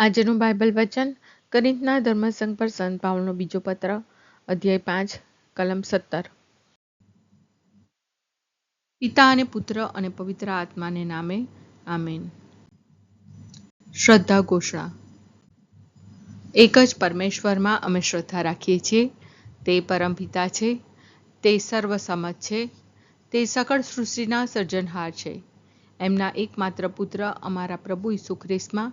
આજનું બાઇબલ વચન, કરિંતના ધર્મસંઘ પર સંત પાવલનો બીજો પત્ર, અધ્યાય પાંચ, કલમ સત્તર. પિતા અને પુત્ર અને પવિત્ર આત્માને નામે, આમેન. શ્રદ્ધા ઘોષણા. એક જ પરમેશ્વરમાં અમે શ્રદ્ધા રાખીએ છીએ, તે પરમપિતા છે, તે સર્વસમત છે, તે સકળ સૃષ્ટિના સર્જનહાર છે. એમના એકમાત્ર પુત્ર અમારા પ્રભુ ઈસુ ખ્રિસ્તમાં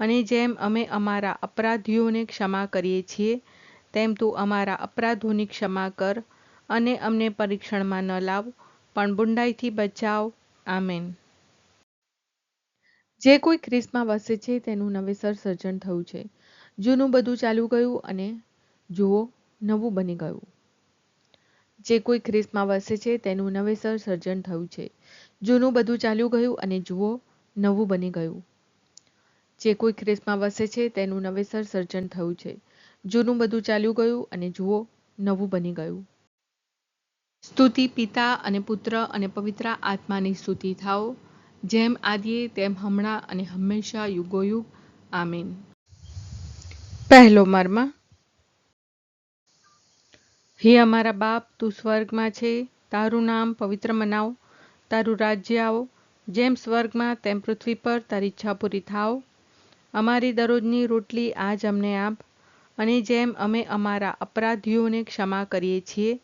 અને જેમ અમે અમારા અપરાધીઓને ક્ષમા કરીએ છીએ, તેમ તું અમારા અપરાધોની ક્ષમા કર અને અમને પરીક્ષણમાં ન લાવ, પણ બુંડાઈથી બચાવ. આમેન. જે કોઈ ખ્રિસ્તમાં વસે છે, તેનું નવેસર સર્જન થયું છે. જૂનું બધું ચાલુ ગયું અને જુઓ, નવું બની ગયું. જે કોઈ ખ્રિસ્તમાં વસે છે, તેનું નવેસર સર્જન થયું છે. જૂનું બધું ચાલ્યું ગયું અને જુઓ, નવું બની ગયું. જે કોઈ ખ્રિસ્તમાં વસે છે તેનું નવેસર સર્જન થયું છે. જૂનું બધું ચાલ્યું ગયું અને જુઓ, નવું બની ગયું. સ્તુતિ પિતા અને પુત્ર અને પવિત્ર આત્માની સ્તુતિ થાઓ. જેમ આદિએ, તેમ હમણાં અને હંમેશા યુગોયુગ. આમીન. પહેલો મર્મ. હે અમારા બાપ, તું સ્વર્ગમાં છે. તારું નામ પવિત્ર મનાવ. તારું રાજ્ય આવો. જેમ સ્વર્ગમાં, તેમ પૃથ્વી પર તારી ઈચ્છા પૂરી થાવ અમારી દરરોજની રોટલી આજ અમને આપ અને જેમ અમે અમારા અપરાધીઓને ક્ષમા કરીએ છીએ,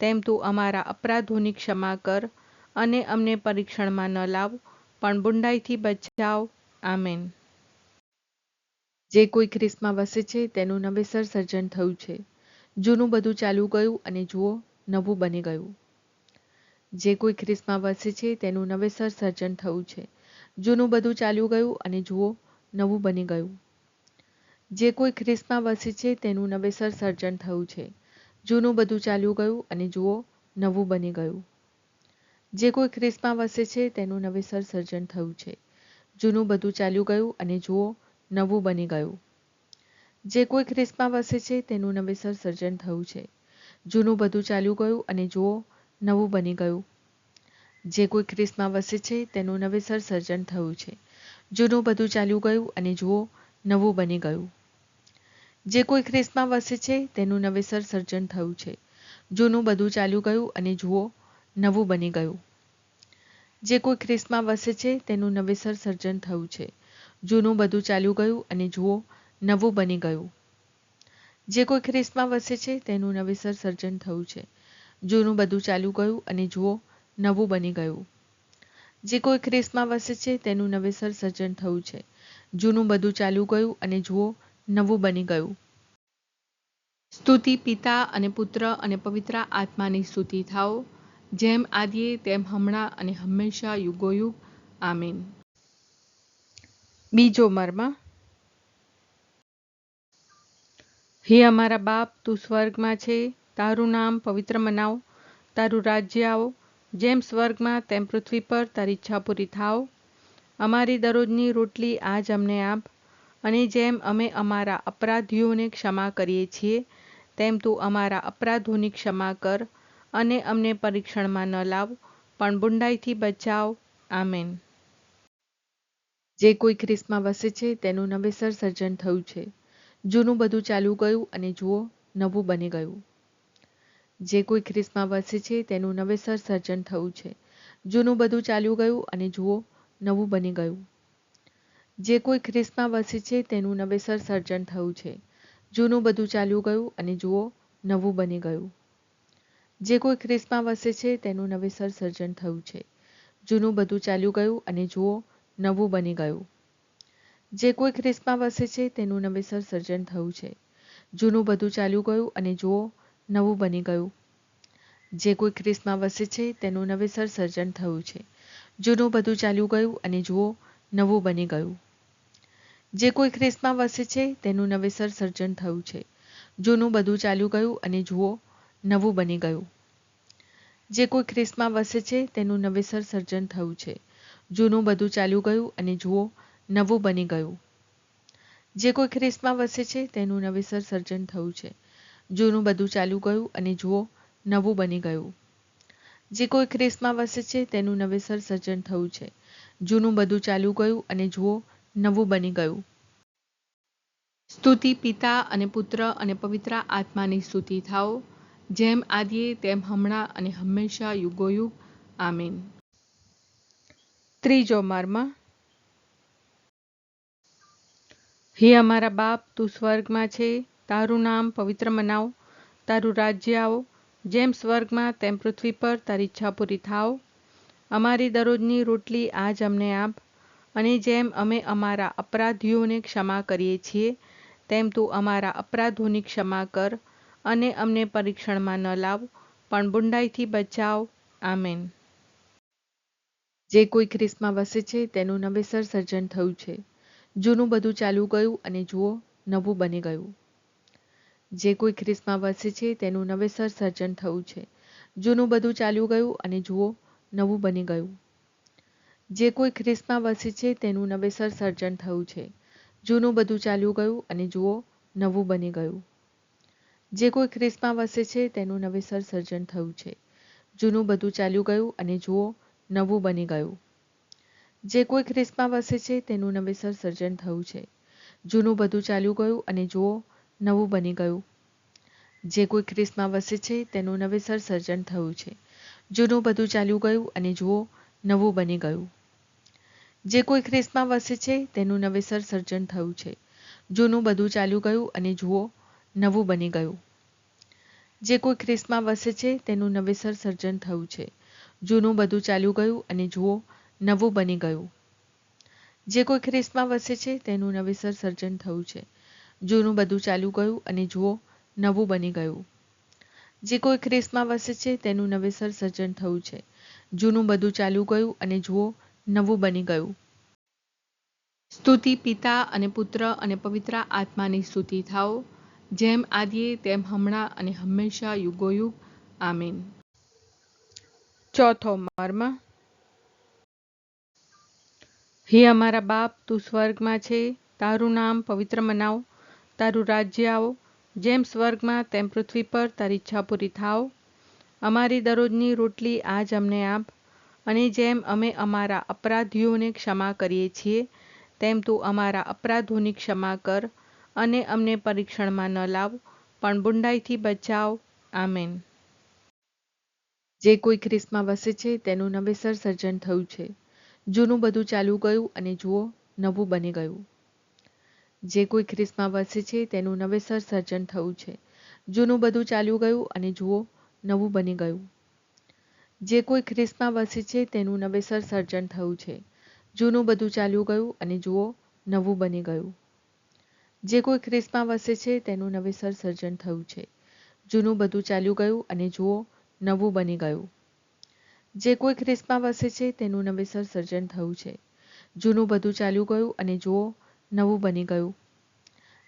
તેમ તું અમારા અપરાધોની ક્ષમા કર અને અમને પરીક્ષણમાં ન લાવ, પણ બુંડાઈથી બચાવ. આમેન. જે કોઈ ખ્રિસ્તમાં વસે છે, તેનું નવેસર સર્જન થયું છે. જૂનું બધું ચાલ્યું ગયું અને જુઓ, નવું બની ગયું. જે કોઈ ખ્રિસ્તમાં વસે છે, તેનું નવેસર સર્જન થયું છે. જૂનું બધું ચાલ્યું ગયું અને જુઓ નવું બની ગયું. જે કોઈ ખ્રિસ્તમાં વસે છે તેનું નવેસર સર્જન થયું છે. જૂનું બધું ચાલ્યું ગયું અને જુઓ, નવું બની ગયું. જે કોઈ ખ્રિસ્તમાં વસે છે તેનું નવેસર સર્જન થયું છે. જૂનું બધું ચાલ્યું ગયું અને જુઓ, નવું બની ગયું. જે કોઈ ખ્રિસ્તમાં વસે છે તેનું નવેસર સર્જન થયું છે. જૂનું બધું ચાલ્યું ગયું અને જુઓ, નવું બની ગયું. જે કોઈ ખ્રિસ્તમાં વસે છે તેનું નવેસર સર્જન થયું છે. જૂનું બધું ચાલ્યું ગયું અને જુઓ, નવું બની ગયું. જે કોઈ ખ્રિસ્તમાં વસે છે, તેનું નવેસર સર્જન થયું છે. જૂનું બધું ચાલ્યું ગયું અને જુઓ, નવું બની ગયું. જે કોઈ ખ્રિસ્તમાં વસે છે, તેનું નવેસર સર્જન થયું છે. જૂનું બધું ચાલ્યું ગયું અને જુઓ, નવું બની ગયું. જે કોઈ ખ્રિસ્તમાં વસે છે, તેનું નવેસર સર્જન થયું છે. જૂનું બધું ચાલ્યું ગયું અને જુઓ, નવું બની ગયું. જે કોઈ ખ્રિસ્તમાં વસે છે, તેનું નવેસર સર્જન થયું છે. જૂનું બધું ચાલ્યું ગયું અને જુઓ, નવું બની ગયું. સ્તુતિ પિતા અને પુત્ર અને પવિત્ર આત્માની સ્તુતિ થાઓ. જેમ આદિએ, તેમ હમણાં અને હંમેશા યુગોયુગ. આમીન. બીજો મર્મ. હે અમારા બાપ, તું સ્વર્ગમાં છે. તારું નામ પવિત્ર મનાવ. તારું રાજ્ય આવો. જેમ સ્વર્ગમાં તેમ પૃથ્વી પર તારી ઈચ્છા પૂરી થાવ અમારી દરરોજની રોટલી આજ અમને આપ. અને જેમ અમે અમારા અપરાધીઓને ક્ષમા કરીએ છીએ, તેમ તું અમારા અપરાધોની ક્ષમા કર અને અમને પરીક્ષણમાં ન લાવ, પણ બુંડાઈથી બચાવ. આમેન. જે કોઈ ખ્રિસ્તમાં વસે છે, તેનું નવેસર સર્જન થયું છે. જૂનું બધું ચાલુ ગયું અને જુઓ, નવું બની ગયું. જે કોઈ ખ્રિસ્તમાં વસે છે, તેનું નવેસર સર્જન થયું છે. જૂનું બધું ચાલ્યું ગયું અને જુઓ, નવું બની ગયું. જે કોઈ ખ્રિસ્તમાં વસે છે, તેનું નવેસર સર્જન થયું છે. જૂનું બધું ચાલ્યું ગયું અને જુઓ, નવું બની ગયું. જે કોઈ ખ્રિસ્તમાં વસે છે, તેનું નવેસર સર્જન થયું છે. જૂનું બધું ચાલ્યું ગયું અને જુઓ, નવું બની ગયું. જે કોઈ ખ્રિસ્તમાં વસે છે, તેનું નવેસર સર્જન થયું છે. જૂનું બધું ચાલ્યું ગયું અને જુઓ નવું બની ગયું. જે કોઈ ખ્રિસ્તમાં વસે છે, તેનું નવેસર સર્જન થયું છે. જૂનું બધું ચાલ્યું ગયું અને જુઓ, નવું બની ગયું. જે કોઈ ખ્રિસ્તમાં વસે છે, તેનું નવેસર સર્જન થયું છે. જૂનું બધું ચાલ્યું ગયું અને જુઓ, નવું બની ગયું. જે કોઈ ખ્રિસ્તમાં વસે છે, તેનું નવેસર સર્જન થયું છે. જૂનું બધું ચાલ્યું ગયું અને જુઓ, નવું બની ગયું. જે કોઈ ખ્રિસ્તમાં વસે છે, તેનું નવેસર સર્જન થયું છે. જૂનું બધું ચાલ્યું ગયું અને જુઓ, નવું બની ગયું. જે કોઈ ખ્રિસ્તમાં વસે છે, તેનું નવેસર સર્જન થયું છે. જૂનું બધું ચાલ્યું ગયું અને જુઓ, નવું બની ગયું. સ્તુતિ પિતા અને પુત્ર અને પવિત્ર આત્માની સ્તુતિ થાઓ. જેમ આદિએ, તેમ હમણાં અને હંમેશા યુગોયુગ. આમીન. ત્રીજો મર્મ. હે અમારા બાપ, તું સ્વર્ગમાં છે. તારું નામ પવિત્ર મનાવ, તારું રાજ્ય આવો, જેમ સ્વર્ગમાં તેમ પૃથ્વી પર તારી ઈચ્છા પૂરી થાવ અમારી દરરોજની રોટલી આજ અમને આપ, અને જેમ અમે અમારા અપરાધીઓને ક્ષમા કરીએ છીએ, તેમ તું અમારા અપરાધોની ક્ષમા કર, અને અમને પરીક્ષણમાં ન લાવ, પણ બુંડાઈથી બચાવ. આમેન. જે કોઈ ખ્રિસ્તમાં વસે છે, તેનું નવેસર સર્જન થયું છે. જૂનું બધું ચાલુ ગયું, અને જુઓ, નવું બની ગયું. જે કોઈ ખ્રિસ્તમાં વસે છે, તેનું નવેસર સર્જન થયું છે. જૂનું બધું ચાલ્યું ગયું અને જુઓ, નવું બની ગયું. જે કોઈ ખ્રિસ્તમાં વસે છે, તેનું નવેસર સર્જન થયું છે. જૂનું બધું ચાલ્યું ગયું અને જુઓ, નવું બની ગયું. જે કોઈ ખ્રિસ્તમાં વસે છે, તેનું નવેસર સર્જન થયું છે. જૂનું બધું ચાલ્યું ગયું અને જુઓ, નવું બની ગયું. જે કોઈ ખ્રિસ્તમાં વસે છે, તેનું નવેસર સર્જન થયું છે. જૂનું બધું ચાલ્યું ગયું અને જુઓ નવું બની ગયું. જે કોઈ ખ્રિસ્તમાં વસે છે, તેનું નવેસર સર્જન થયું છે. જૂનું બધું ચાલ્યું ગયું અને જુઓ, નવું બની ગયું. જે કોઈ ખ્રિસ્તમાં વસે છે, તેનું નવેસર સર્જન થયું છે. જૂનું બધું ચાલ્યું ગયું અને જુઓ, નવું બની ગયું. જે કોઈ ખ્રિસ્તમાં વસે છે, તેનું નવેસર સર્જન થયું છે. જૂનું બધું ચાલ્યું ગયું અને જુઓ, નવું બની ગયું. જે કોઈ ખ્રિસ્તમાં વસે છે, તેનું નવેસર સર્જન થયું છે. જૂનું બધું ચાલ્યું ગયું અને જુઓ, નવું બની ગયું. જે કોઈ ખ્રિસ્તમાં વસે છે, તેનું નવેસર સર્જન થયું છે. જૂનું બધું ચાલ્યું ગયું અને જુઓ, નવું બની ગયું. સ્તુતિ પિતા અને પુત્ર અને પવિત્ર આત્માની સ્તુતિ થાઓ. જેમ આદિએ, તેમ હમણાં અને હંમેશા યુગોયુગ. આમીન. ચોથો મર્મ. હે અમારા બાપ, તું સ્વર્ગમાં છે. તારું નામ પવિત્ર મનાવ. તારું રાજ્ય આવો. જેમ સ્વર્ગમાં તેમ પૃથ્વી પર તારી ઈચ્છા પૂરી થાવ અમારી દરરોજની રોટલી આજ અમને આપ. અને જેમ અમે અમારા અપરાધીઓને ક્ષમા કરીએ છીએ, તેમ તું અમારા અપરાધોની ક્ષમા કર અને અમને પરીક્ષણમાં ન લાવ, પણ બુંડાઈથી બચાવ. આમેન. જે કોઈ ખ્રિસ્તમાં વસે છે, તેનું નવેસર સર્જન થયું છે. જૂનું બધું ચાલુ ગયું અને જુઓ, નવું બની ગયું. જે કોઈ ખ્રિસ્તમાં વસે છે, તેનું નવેસર સર્જન થયું છે. જૂનું બધું ચાલ્યું ગયું અને જુઓ, નવું બની ગયું. જે કોઈ ખ્રિસ્તમાં વસે છે, તેનું નવેસર સર્જન થયું છે. જૂનું બધું ચાલ્યું ગયું અને જુઓ, નવું બની ગયું. જે કોઈ ખ્રિસ્તમાં વસે છે, તેનું નવેસર સર્જન થયું છે. જૂનું બધું ચાલ્યું ગયું અને જુઓ, નવું બની ગયું. જે કોઈ ખ્રિસ્તમાં વસે છે, તેનું નવેસર સર્જન થયું છે. જૂનું બધું ચાલ્યું ગયું અને જુઓ નવું બની ગયું.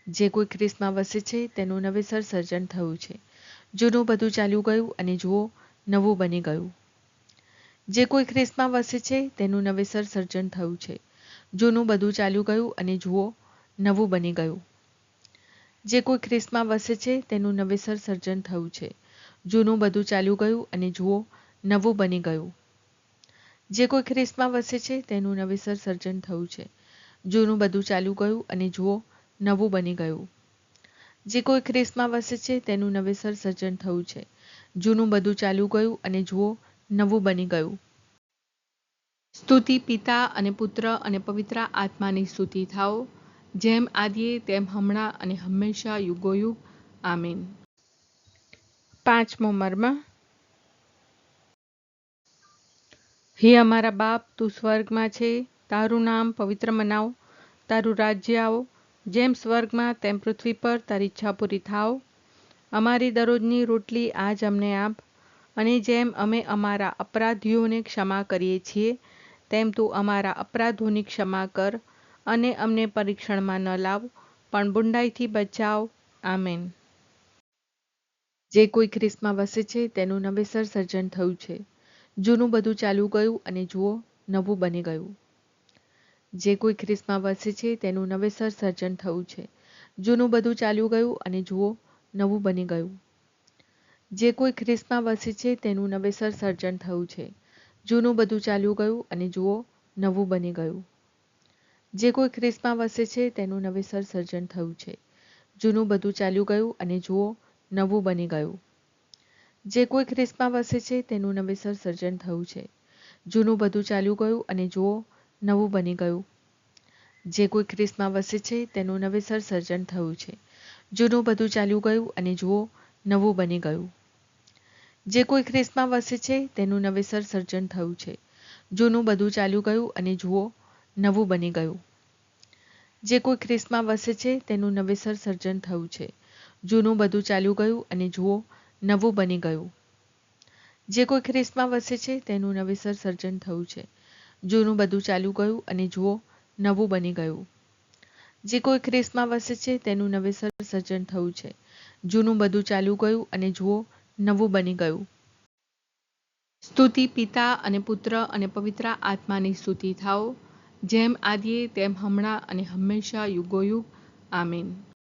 જે કોઈ ખ્રિસ્તમાં વસે છે, તેનું નવેસર સર્જન થયું છે. જૂનું બધું ચાલ્યું ગયું અને જુઓ, નવું બની ગયું. જે કોઈ ખ્રિસ્તમાં વસે છે, તેનું નવેસર સર્જન થયું છે. જૂનું બધું ચાલ્યું ગયું અને જુઓ, નવું બની ગયું. જે કોઈ ખ્રિસ્તમાં વસે છે, તેનું નવેસર સર્જન થયું છે. જૂનું બધું ચાલ્યું ગયું અને જુઓ, નવું બની ગયું. જે કોઈ ખ્રિસ્તમાં વસે છે, તેનું નવેસર સર્જન થયું છે. જૂનું બધું ચાલ્યું ગયું અને જુઓ, નવું બની ગયું. જે કોઈ ખ્રિસ્તમાં વસે છે, તેનું નવેસર સર્જન થયું છે. જૂનું બધું ચાલ્યું ગયું અને જુઓ, નવું બની ગયું. સ્તુતિ પિતા અને પુત્ર અને પવિત્ર આત્માની સ્તુતિ થાઓ. જેમ આદિએ, તેમ હમણાં અને હંમેશા યુગોયુગ. આમીન. પાંચમો મર્મ. હે અમારા બાપ, તું સ્વર્ગમાં છે. તારું નામ પવિત્ર મનાવ, તારું રાજ્ય આવો, જેમ સ્વર્ગમાં તેમ પૃથ્વી પર તારી ઈચ્છા પૂરી થાવ અમારી દરરોજની રોટલી આજ અમને આપ, અને જેમ અમે અમારા અપરાધીઓને ક્ષમા કરીએ છીએ, તેમ તું અમારા અપરાધોની ક્ષમા કર, અને અમને પરીક્ષણમાં ન લાવ, પણ બુંડાઈથી બચાવ. આમેન. જે કોઈ ખ્રિસ્તમાં વસે છે, તેનું નવેસર સર્જન થયું છે. જૂનું બધું ચાલુ ગયું, અને જુઓ, નવું બની ગયું. જે કોઈ ખ્રિસ્તમાં વસે છે, તેનું નવેસર સર્જન થયું છે. જૂનું બધું ચાલ્યું ગયું અને જુઓ, નવું બની ગયું. જે કોઈ ખ્રિસ્તમાં વસે છે, તેનું નવેસર સર્જન થયું છે. જૂનું બધું ચાલ્યું ગયું અને જુઓ, નવું બની ગયું. જે કોઈ ખ્રિસ્તમાં વસે છે, તેનું નવેસર સર્જન થયું છે. જૂનું બધું ચાલ્યું ગયું અને જુઓ, નવું બની ગયું. જે કોઈ ખ્રિસ્તમાં વસે છે, તેનું નવેસર સર્જન થયું છે. જૂનું બધું ચાલ્યું ગયું અને જુઓ નવું બની ગયું. જે કોઈ ખ્રિસ્તમાં વસે છે, તેનું નવેસર સર્જન થયું છે. જૂનું બધું ચાલ્યું ગયું અને જુઓ, નવું બની ગયું. જે કોઈ ખ્રિસ્તમાં વસે છે, તેનું નવેસર સર્જન થયું છે. જૂનું બધું ચાલ્યું ગયું અને જુઓ, નવું બની ગયું. જે કોઈ ખ્રિસ્તમાં વસે છે, તેનું નવેસર સર્જન થયું છે. જૂનું બધું ચાલ્યું ગયું અને જુઓ, નવું બની ગયું. જે કોઈ ખ્રિસ્તમાં વસે છે, તેનું નવેસર સર્જન થયું છે. જૂનું બધું ચાલ્યું ગયું અને જુઓ, નવું બની ગયું. જે કોઈ ખ્રિસ્તમાં વસે છે, તેનું નવેસર સર્જન થયું છે. જૂનું બધું ચાલ્યું ગયું અને જુઓ, નવું બની ગયું. સ્તુતિ પિતા અને પુત્ર અને પવિત્ર આત્માની સ્તુતિ થાઓ. જેમ આદિએ, તેમ હમણાં અને હંમેશા યુગોયુગ. આમીન.